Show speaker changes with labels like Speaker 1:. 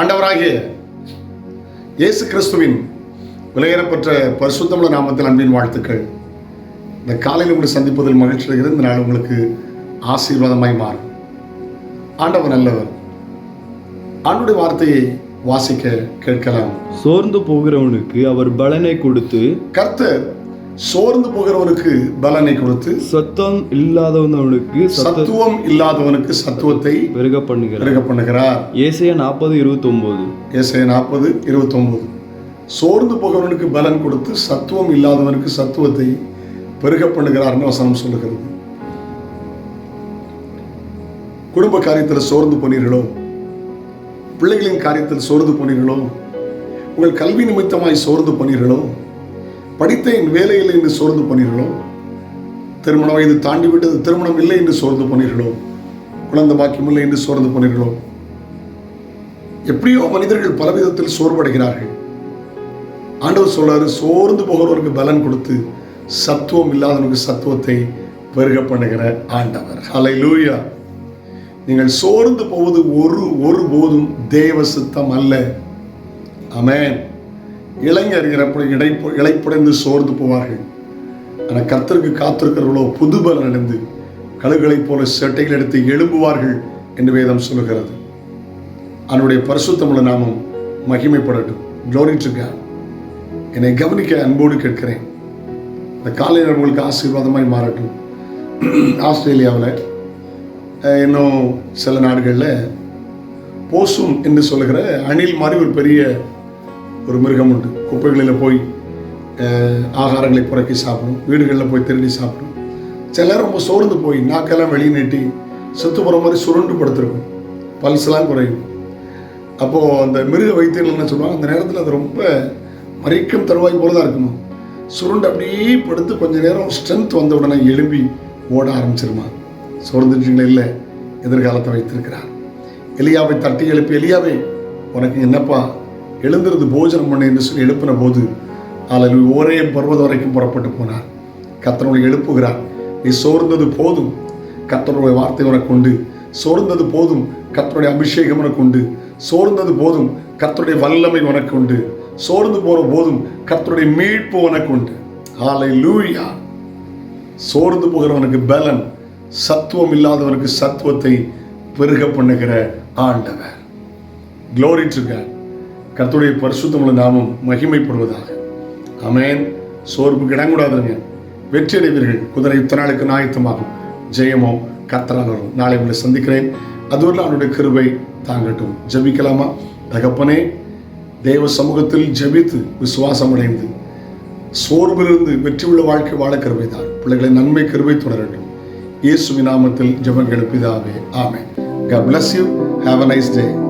Speaker 1: ஆண்டவராகிய இயேசு கிறிஸ்துவின் விலையேறப்பட்ட பரிசுத்தமுள்ள நாமத்தில் அன்பின் வாழ்த்துக்கள். இந்த காலையில் உங்களை சந்திப்பதில் மகிழ்ச்சி அடைகிறது இந்த நாள் உங்களுக்கு ஆசீர்வாதமாய் மாறும். ஆண்டவர் நல்லவர். ஆண்டுடைய வார்த்தையை வாசிக்க கேட்கலாம்.
Speaker 2: சோர்ந்து போகிறவனுக்கு அவர் பலனை கொடுத்து
Speaker 1: கர்த்தர் சோர்ந்து போகிறவனுக்கு பலனை கொடுத்து
Speaker 2: சத்தம் இல்லாதவனுக்கு சத்த
Speaker 1: சத்துவம் இல்லாதவனுக்கு சத்துவத்தை
Speaker 2: பெருக பண்ணுகிறார்.
Speaker 1: பெருக பண்ணுகிறார்.
Speaker 2: ஏசையா நாற்பது இருபத்தி ஒன்பது
Speaker 1: ஏசாய நாற்பது இருபத்தொன்பது சோர்ந்து போகிறவனுக்கு பலன் கொடுத்து சத்துவம் இல்லாதவனுக்கு சத்துவத்தை பெருக பண்ணுகிறார்னு வசனம் சொல்லுகிறது. குடும்ப காரியத்தில் சோர்ந்து போனீர்களோ? பிள்ளைகளின் காரியத்தில் சோர்ந்து போனீர்களோ? உங்கள் கல்வி நிமித்தமாய் சோர்ந்து போனீர்களோ? படித்த என் வேலையில் என்று சோர்ந்து போனீர்களோ? திருமண வயது தாண்டி விட்டது திருமணம் இல்லை என்று சோர்ந்து போனீர்களோ? குழந்தை பாக்கியம் இல்லை என்று சோர்ந்து போனீர்களோ? எப்படியோ மனிதர்கள் பலவிதத்தில் சோர்வடைகிறார்கள். ஆண்டவர் சொல்றாரு சோர்ந்து போகிறவருக்கு பலன் கொடுத்து சத்துவம் இல்லாதவனுக்கு சத்துவத்தை பெருக பண்ணுகிற ஆண்டவர். லூயா நீங்கள் சோர்ந்து போவது ஒரு ஒரு போதும் தேவ சித்தம் அல்ல. அமேன் இளைஞர் அப்படி இடை இழைப்புடைந்து சோர்ந்து போவார்கள். ஆனால் கர்த்தருக்கு காத்திருக்கிறவர்களோ புது நடந்து அடைந்து கழுகளைப் போல சட்டைகள் எடுத்து எழும்புவார்கள் என்று வேதம் சொல்லுகிறது. அவனுடைய பரிசுத்தமுள்ள நாமம் மகிமைப்படட்டும். Glory என்னை கவனிக்க அன்போடு கேட்கிறேன். இந்த காலை உங்களுக்கு ஆசீர்வாதமாய் மாறட்டும். ஆஸ்திரேலியாவில் இன்னும் சில நாடுகளில் போசும் என்று சொல்லுகிற அணில் மாதிரி ஒரு பெரிய ஒரு மிருகம் உண்டு. குப்பைகளில் போய் ஆகாரங்களை புறக்கி சாப்பிடும். வீடுகளில் போய் திருடி சாப்பிடும். சில நேரம் ரொம்ப சோர்ந்து போய் நாக்கெல்லாம் வெளியே நீட்டி செத்து போகிற மாதிரி சுருண்டு படுத்திருக்கும். பல்ஸ்லாம் குறையும். அப்போது அந்த மிருக வைத்தியங்கள் என்ன சொல்லுவாங்க? அந்த நேரத்தில் அது ரொம்ப மறிக்கும் தருவாய் போல தான் இருக்குமா? சுருண்டு அப்படியே படுத்து கொஞ்ச நேரம் ஸ்ட்ரென்த் வந்த உடனே எழும்பி ஓட ஆரம்பிச்சிருமா? சோர்ந்துட்டீங்களா? இல்லை. எதிர்காலத்தை வைத்திருக்கிறார். எலியாவை தட்டி எழுப்பி எலியாவே உனக்கு என்னப்பா? எழுந்திருந்து போஜனம் பண்ணு என்று சொல்லி எழுப்பின போது அதில் ஒரே பருவதம் வரைக்கும் புறப்பட்டு போனார். கத்தனுடைய எழுப்புகிறார். நீ சோர்ந்தது போதும். கத்தனுடைய வார்த்தை உனக்கு உண்டு சோர்ந்தது போதும். கத்தனுடைய அபிஷேகம் உனக்கு உண்டு சோர்ந்தது போதும். கத்தனுடைய வல்லமை உனக்கு உண்டு சோர்ந்து போற போதும் கத்தனுடைய மீட்பு உனக்கு உண்டு ஆலை லூயா சோர்ந்து போகிறவனுக்கு பலன் சத்துவம் இல்லாதவனுக்கு சத்துவத்தை பெருக பண்ணுகிற ஆண்டவர். Glory to God பரிசுத்தமுள்ள நாமம் மகிமைப்படுவதாக. அமேன் சோர்வுக்கு இடங்கூடாதுங்க வெற்றி அடைவீர்கள் குதிரை இத்தனை நாளுக்கு ஆயத்தமாகும் ஜெயமோ கர்த்தரால் வரும். நாளை உங்களை சந்திக்கிறேன். அதுவரை அவருடைய கிருபை தாங்கட்டும். ஜெபிக்கலாமா? தகப்பனே தேவ சமூகத்தில் ஜெபித்து விசுவாசம் அடைந்து சோர்விலிருந்து வெற்றி உள்ள வாழ்க்கை வாழ கருவை தான் பிள்ளைகளை நன்மை கருவை தொடரட்டும். இயேசு நாமத்தில் ஜபம் எழுப்பிதாவே ஆமே God bless you. Have a nice day.